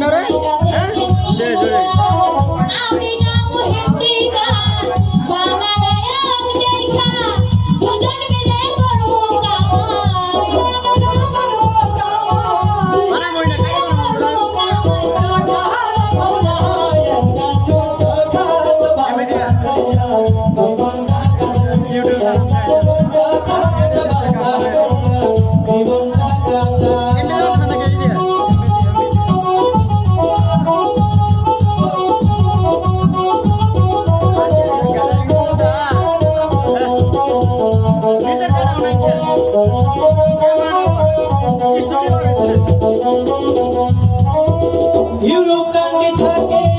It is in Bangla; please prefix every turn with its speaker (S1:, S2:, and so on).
S1: না রে? হ্যাঁ? জোরে জোরে
S2: আমি যাব Hindi
S1: You don't
S3: got me talking.